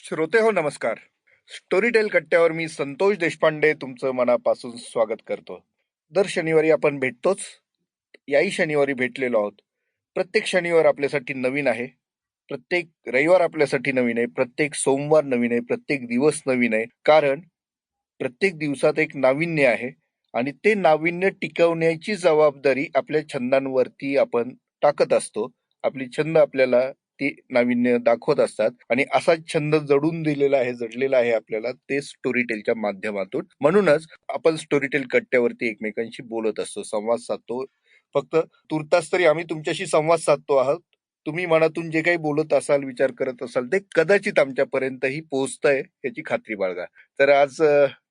श्रोते हो नमस्कार. स्टोरीटेल कट्ट्यावर मी संतोष देशपांडे तुमचं मनापासून स्वागत करतो. दर शनिवारी आपण भेटतोच. याही शनिवारी भेटलेलो आहोत. प्रत्येक शनिवार आपल्यासाठी नवीन आहे. प्रत्येक रविवार आपल्यासाठी नवीन आहे. प्रत्येक सोमवार नवीन आहे. प्रत्येक दिवस नवीन आहे. कारण प्रत्येक दिवसात एक नाविन्य आहे आणि ते नाविन्य टिकवण्याची जबाबदारी आपल्या छंदांवरती आपण टाकत असतो. आपली छंद आपल्याला ती नाविन्य दाखवत असतात. आणि असा छंद जडून दिलेला आहे जडलेला आहे आपल्याला ते स्टोरीटेलच्या माध्यमातून. म्हणूनच आपण स्टोरीटेल कट्ट्यावरती एकमेकांशी बोलत असतो संवाद साधतो. फक्त तुर्तास तरी आम्ही तुमच्याशी संवाद साधतो आहोत. तुम्ही मनातून जे काही बोलत असाल विचार करत असाल ते कदाचित आमच्यापर्यंतही पोहोचतंय याची खात्री बाळगा. तर आज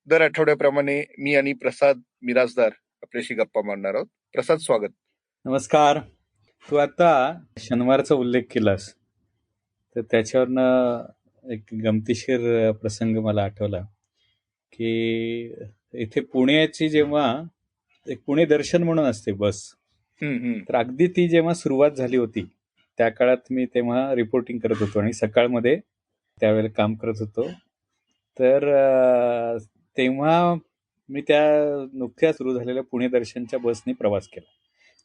दर आठवड्याप्रमाणे मी आणि प्रसाद मिराजदार आपल्याशी गप्पा मारणार आहोत. प्रसाद स्वागत. नमस्कार. तू आता शनिवारचा उल्लेख केलास. तर त्याच्यावरनं एक गमतीशीर प्रसंग मला आठवला की इथे पुण्याची जेव्हा एक पुणे दर्शन म्हणून असते बस. तर अगदी ती जेव्हा सुरुवात झाली होती त्या काळात मी तेव्हा रिपोर्टिंग करत होतो आणि सकाळमध्ये त्यावेळेला काम करत होतो. तर तेव्हा मी त्या नुकत्या सुरू झालेल्या पुणे दर्शनच्या बसने प्रवास केला.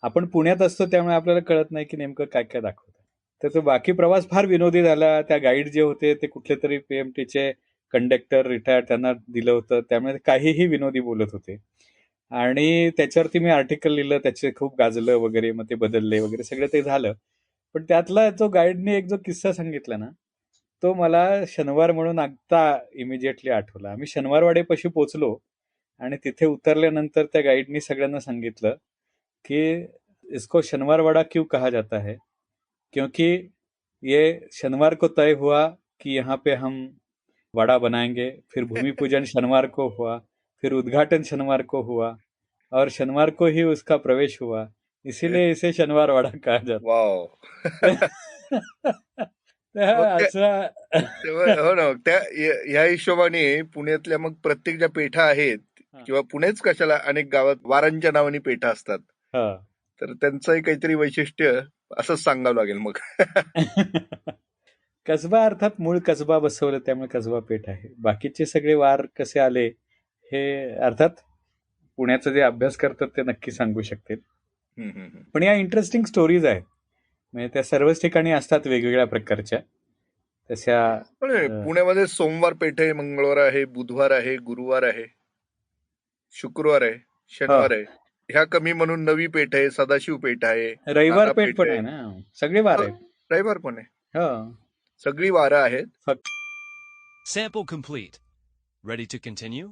आपण पुण्यात असतो त्यामुळे आपल्याला कळत नाही की नेमकं काय काय दाखवतं तर तो बाकी प्रवास फार विनोदी झाला. त्या गाईड जे होते ते कुठले तरी पीएमटीचे कंडक्टर रिटायर्ड त्यांना दिलं होतं. त्यामुळे काहीही विनोदी बोलत होते. आणि त्याच्यावरती मी आर्टिकल लिहिलं त्याचे खूप गाजलं वगैरे मग ते बदलले वगैरे सगळं ते झालं. पण त्यातला जो गाईडने एक जो किस्सा सांगितला ना तो मला शनिवार म्हणून आत्ता इमिजिएटली आठवला. आम्ही शनिवारवाडेपाशी पोचलो आणि तिथे उतरल्यानंतर त्या गाईडनी सगळ्यांना सांगितलं की इसको शनिवारवाड़ा क्यों कहा जाता है? क्योंकि ये शनिवार को तय हुआ कि यहाँ पे हम वड़ा बनाएंगे फिर भूमि पूजन शनिवार को हुआ फिर उद्घाटन शनिवार को हुआ और शनिवार को ही उसका प्रवेश हुआ इसीलिए इसे शनिवार वाड़ा कहा जाता है ना त्या या- ह्या हिशोबाने पुण्यातल्या मग प्रत्येक ज्या पेठा आहेत. किंवा पुणेच कशाला अनेक गावात वारांच्या नावाने पेठा असतात हा. तर त्यांचंही काहीतरी वैशिष्ट्य असंच सांगावं लागेल मग. कसबा अर्थात मूळ कसबा बसवलं त्यामुळे कसबा पेठ आहे. बाकीचे सगळे वार कसे आले हे अर्थात पुण्याचा जे अभ्यास करतात ते नक्की सांगू शकतील. पण या इंटरेस्टिंग स्टोरीज आहेत. म्हणजे त्या सर्वच ठिकाणी असतात वेगवेगळ्या प्रकारच्या. तशा. पुण्यामध्ये सोमवार पेठ आहे मंगळवार आहे बुधवार आहे गुरुवार आहे शुक्रवार आहे शनिवार आहे. ह्या कमी म्हणून नवी पेठ आहे सदाशिव पेठ आहे रविवार पेठ पण आहे. आहे ना सगळे वार आहेत रविवार पण आहे हो सगळी वारं आहेत Sample complete. Ready to continue?